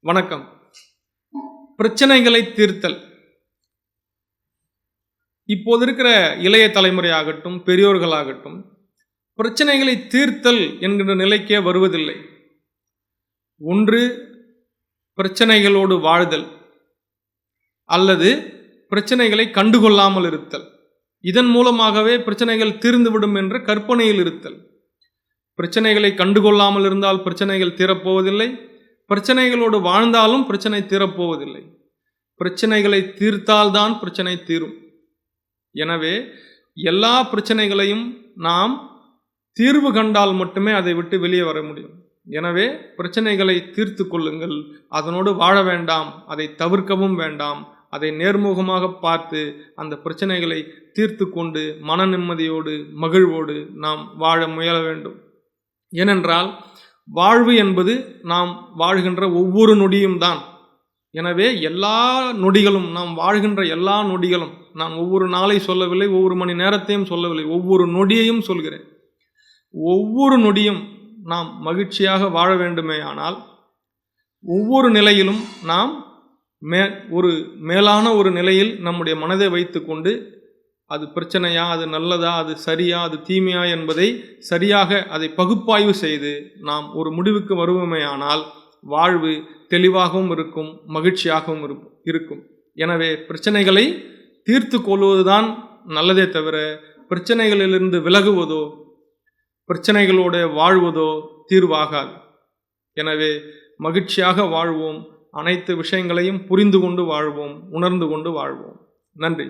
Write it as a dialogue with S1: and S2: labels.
S1: வணக்கம். பிரச்சனைகளை தீர்த்தல். இப்போது இருக்கிற இளைய தலைமுறையாகட்டும் பெரியோர்களாகட்டும் பிரச்சனைகளை தீர்த்தல் என்கின்ற நிலைக்கே வருவதில்லை. ஒன்று பிரச்சனைகளோடு வாழ்தல் அல்லது பிரச்சனைகளை கண்டுகொள்ளாமல் இருத்தல். இதன் மூலமாகவே பிரச்சனைகள் தீர்ந்துவிடும் என்ற கற்பனையில் இருத்தல். பிரச்சனைகளை கண்டுகொள்ளாமல் இருந்தால் பிரச்சனைகள் தீரப்போவதில்லை. பிரச்சனைகளோடு வாழ்ந்தாலும் பிரச்சனை தீரப்போவதில்லை. பிரச்சனைகளை தீர்த்தால்தான் பிரச்சனை தீரும். எனவே எல்லா பிரச்சனைகளையும் நாம் தீர்வு கண்டால் மட்டுமே அதை விட்டு வெளியே வர முடியும். எனவே பிரச்சனைகளை தீர்த்து கொள்ளுங்கள். அதனோடு வாழ வேண்டாம். அதை தவிர்க்கவும் வேண்டாம். அதை நேர்முகமாக பார்த்து அந்த பிரச்சனைகளை தீர்த்து கொண்டு மன நிம்மதியோடு மகிழ்வோடு நாம் வாழ முயல வேண்டும். ஏனென்றால் வாழ்வு என்பது நாம் வாழ்கின்ற ஒவ்வொரு நொடியும் தான். எனவே எல்லா நொடிகளும் நாம் வாழ்கின்ற எல்லா நொடிகளும் நான் ஒவ்வொரு நாளை சொல்லவில்லை ஒவ்வொரு மணி நேரத்தையும் சொல்லவில்லை ஒவ்வொரு நொடியையும் சொல்கிறேன். ஒவ்வொரு நொடியும் நாம் மகிழ்ச்சியாக வாழ வேண்டுமே ஆனால் ஒவ்வொரு நிலையிலும் நாம் மே ஒரு மேலான ஒரு நிலையில் நம்முடைய மனதை வைத்துக்கொண்டு அது பிரச்சனையா அது நல்லதா அது சரியா அது தீமையா என்பதை சரியாக அதை பகுப்பாய்வு செய்து நாம் ஒரு முடிவுக்கு வருவோமேயானால் வாழ்வு தெளிவாகவும் இருக்கும் மகிழ்ச்சியாகவும் இருக்கும். எனவே பிரச்சனைகளை தீர்த்து கொள்வதுதான் நல்லதே தவிர பிரச்சனைகளிலிருந்து விலகுவதோ பிரச்சனைகளோடு வாழ்வதோ தீர்வாகாது. எனவே மகிழ்ச்சியாக வாழ்வோம் அனைத்து விஷயங்களையும் புரிந்து கொண்டு வாழ்வோம் உணர்ந்து கொண்டு வாழ்வோம். நன்றி.